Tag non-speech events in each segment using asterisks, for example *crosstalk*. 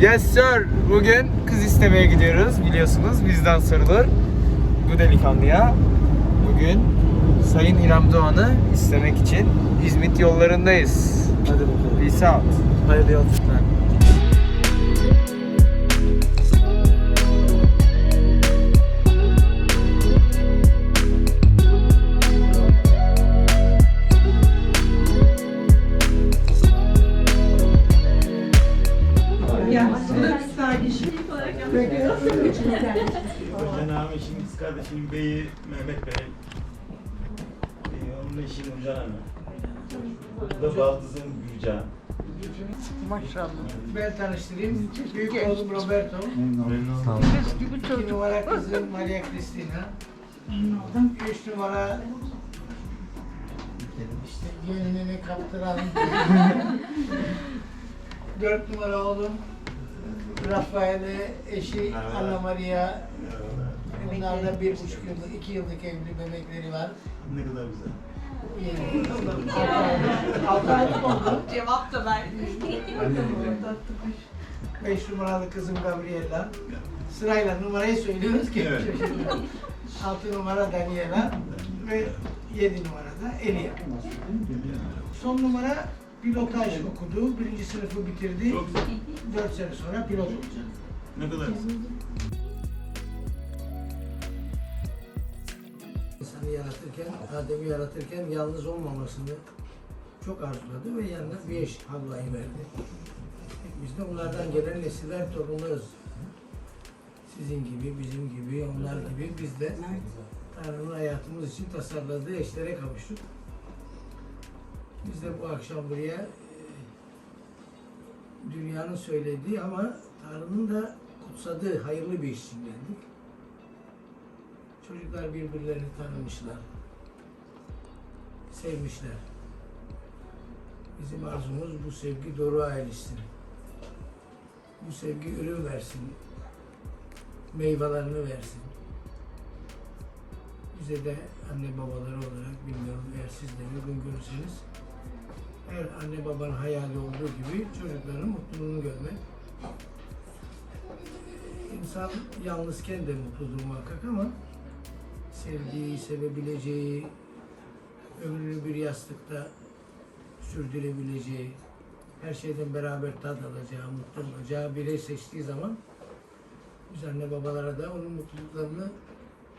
Yes sir. Bugün kız istemeye gidiyoruz biliyorsunuz bizden sorulur. Bu delikanlıya bugün Sayın İrem Doğan'ı istemek için İzmit yollarındayız. Hadi bakalım. Peace out. Hayırlı yolculuklar. Kız kardeşimin beyi Mehmet Bey. Ee, onun eşi Nurcan Hanım. Bu da baldızım Gülcan. Ben tanıştırayım. Büyük oğlum Roberto. Memnun İki numara kızım Maria Cristina. Üç numara işte gelinini kaptıran. *laughs* Dört numara oğlum Rafael'e eşi Anna Maria. Bunlar da bir buçuk yıllık, iki yıllık evli bebekleri var. Ne kadar güzel. Yeni. Altı aylık- oldu. Cevap da verdi. *laughs* Beş numaralı kızım Gabriela. Sırayla numarayı söylüyoruz ki. Evet. Altı numara Daniela ve yedi numarada Elia. Son numara pilotaj okudu. Birinci sınıfı bitirdi. Dört sene sonra pilot olacak. Ne kadar güzel. İnsanı yaratırken, Adem'i yaratırken yalnız olmamasını çok arzuladı ve yanına bir eş Havva'yı verdi. Biz de onlardan gelen nesiller torunlarız. Sizin gibi, bizim gibi, onlar gibi biz de Tanrı'nın hayatımız için tasarladığı eşlere kavuştuk. Biz de bu akşam buraya e, dünyanın söylediği ama Tanrı'nın da kutsadığı hayırlı bir iş için geldik. Çocuklar birbirlerini tanımışlar. Sevmişler. Bizim arzumuz bu sevgi doğru ailesini. Bu sevgi ürün versin. Meyvelerini versin. Bize de anne babaları olarak bilmiyorum eğer siz de uygun görürseniz her anne babanın hayali olduğu gibi çocukların mutluluğunu görmek. İnsan yalnızken de mutludur muhakkak ama sevdiği, sevebileceği, ömrünü bir yastıkta sürdürebileceği, her şeyden beraber tad alacağı, mutlu olacağı birey seçtiği zaman biz anne babalara da onun mutluluklarını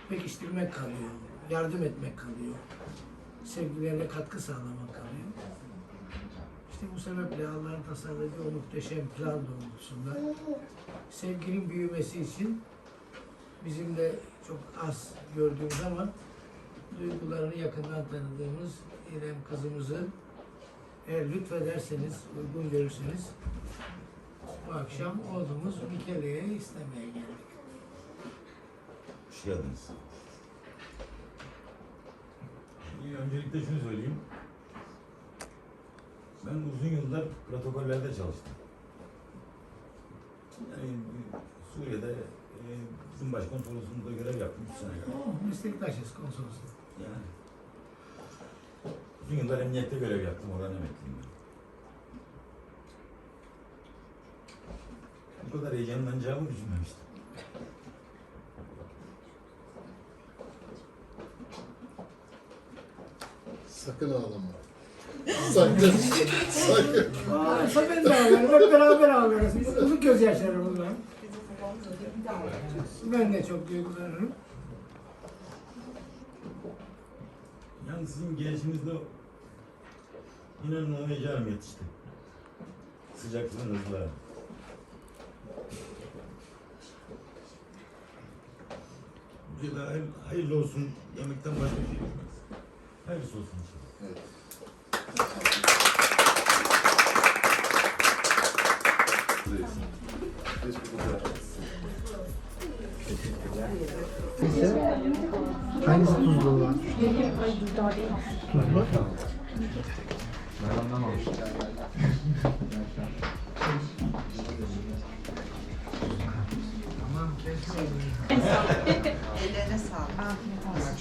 pekiştirmek kalıyor, yardım etmek kalıyor, sevgilerine katkı sağlamak kalıyor. İşte bu sebeple Allah'ın tasarladığı o muhteşem plan doğrultusunda sevginin büyümesi için bizim de çok az gördüğümüz ama duygularını yakından tanıdığımız İrem kızımızı eğer lütfederseniz, uygun görürseniz bu akşam oğlumuz Mikele'ye istemeye geldik. Hoş geldiniz. İyi, öncelikle şunu söyleyeyim. Ben uzun yıllar protokollerde çalıştım. Yani Suriye'de e, bizim başkonsolosluğunda görev yaptım 3 sene kadar. Oh, meslektaşız konsolosluğu. Yani uzun yıllar emniyette görev yaptım, oradan emekliyim ben. Bu kadar heyecanlanacağımı düşünmemiştim. Sakın ağlama. Sakın. Sakın. Ağlarsa ben de ağlarım, hep beraber ağlarız. Mutluluk gözyaşları bunlar. Ben de çok duygulanırım. Yani sizin gelişinizde inanın o heyecanım yetişti. Sıcaklığınızla. Bir daha hayır- hayırlı olsun yemekten başka bir şey bilmez. Hayırlısı olsun inşallah. Evet.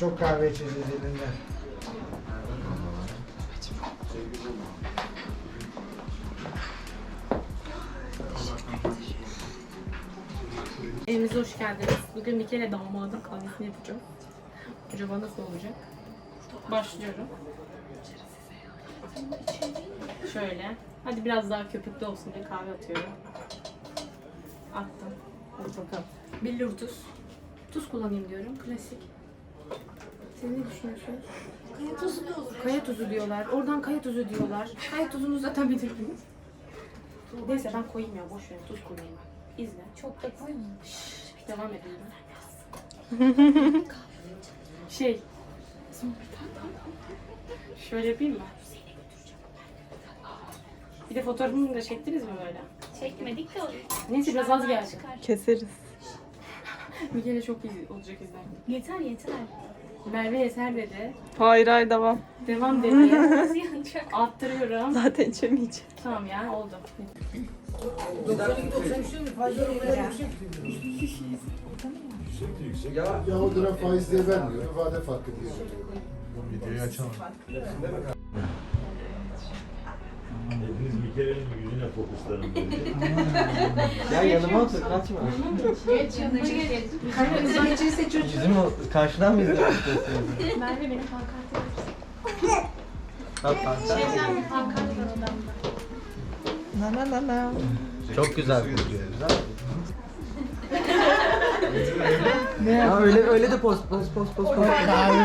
Çok kahve içeceğiz elinden. Evimize hoş geldiniz. Bugün bir kere damadın kahvesini yapacağım. Acaba nasıl olacak? Başlıyorum. Şöyle. Hadi biraz daha köpüklü olsun diye kahve atıyorum. Attım. Hadi bakalım. Billur tuz. Tuz kullanayım diyorum. Klasik. Siz ne düşünüyorsunuz? Kaya tuzu da olur. Kaya tuzu diyorlar. Oradan kaya tuzu diyorlar. Kaya tuzunu zaten bilirsiniz. Neyse ben koyayım ya boş ver tuz koyayım ben. İzle. Çok da koyma. Devam ediyorum. şey. Şöyle yapayım mı? Bir de fotoğrafımı da çektiniz mi böyle? Çekmedik de Neyse biraz az geldi. Keseriz. Bir kere çok iyi olacak izler. Yeter yeter. Merve yeter dedi. Hayır hayır devam. Devam dedi. Nasıl yanacak? Attırıyorum. Zaten içemeyeceğim. Tamam ya oldu. 92-93'te mi fazla oranlar yüksek Ya o dönem faiz diye vermiyor. Vade farkı diye. Videoyu açalım. Hepiniz Mike'nin yüzüne fokuslanın böyle. Ya yanıma otur kaçma. Bizim o karşıdan mı izlemek istiyorsunuz? Merve benim pankart yapmışsın. Bak kanka. Şeyden bir pankart var odamda. Na na na na. Çok güzel kokuyor. Güzel. Ya öyle öyle de post post post post. post. Kahve,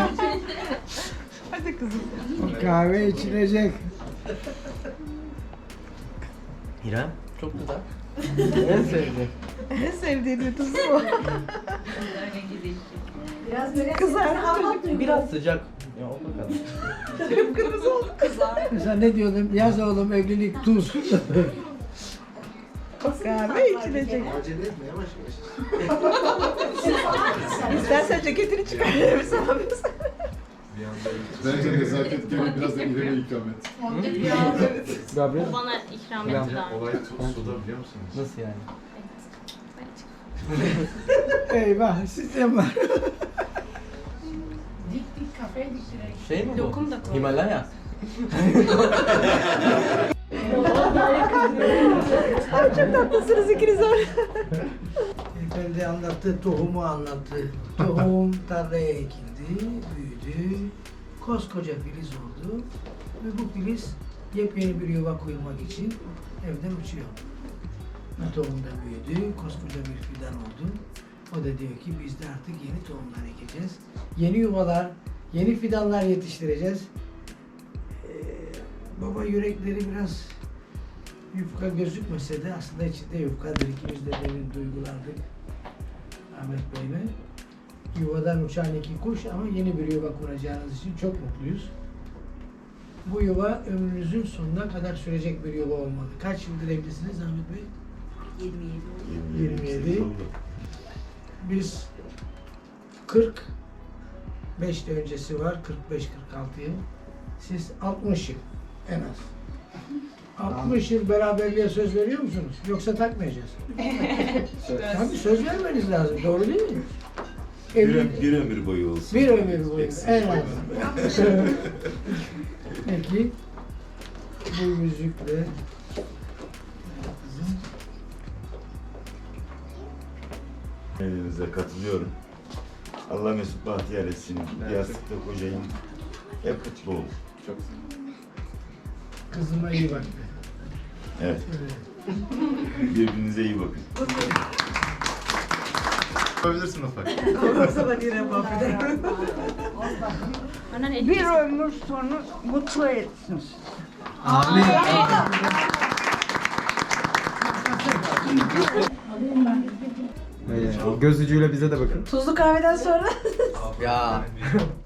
Hadi kızım. o kahve içilecek. İrem çok güzel. en sevdiğim. En sevdiğin tuzu mu? Kızar. Biraz sıcak. Ya o bakalım. Kırmızı oldu. Mesela ne diyordum? Yaz oğlum evlilik tuz. Kahve içilecek. Acele etme yavaş yavaş. İstersen ceketini çıkar verir sana biz. Bence nezaket gibi biraz da İrem'e ikram et. Gabriel Bana ikram etti daha. Olay suda biliyor musunuz? nasıl yani? Eyvah sistem var. Şey mi bu? Lokum da koy. Himalaya. *laughs* Ay çok tatlısınız ikiniz öyle. Efendi anlattı, tohumu anlattı. Tohum *laughs* tarlaya ekildi, büyüdü. Koskoca filiz oldu. Ve bu filiz yepyeni bir yuva kurmak için evden uçuyor. Tohum da büyüdü, koskoca bir fidan oldu. O da diyor ki biz de artık yeni tohumlar ekeceğiz. Yeni yuvalar, yeni fidanlar yetiştireceğiz. Ee, baba yürekleri biraz yufka gözükmese de aslında içinde yufkadır. İkimiz de demin duygulandık Ahmet Bey'le. Yuvadan uçan iki kuş ama yeni bir yuva kuracağınız için çok mutluyuz. Bu yuva ömrünüzün sonuna kadar sürecek bir yuva olmalı. Kaç yıldır evlisiniz Ahmet Bey? 27. Biz 40 5 de öncesi var 45-46 yıl. Siz 60 yıl en az. 60 yıl beraberliğe söz veriyor musunuz? Yoksa takmayacağız. Tabii söz vermeniz lazım. Doğru değil mi? Bir, bir ömür boyu olsun. bir ömür boyu. En az. Peki bu yüzükle Elinize katılıyorum. Allah mesut bahtiyar etsin. Yastıkta kocayın. Hep mutlu olun. Çok kızıma iyi bak. Evet. Birbirinize iyi bakın. Yapabilirsin. Annen Bir ömür sonu mutlu etsin. Amin. Böyle, o göz ucuyla bize de bakın. Tuzlu kahveden sonra Ya. *laughs*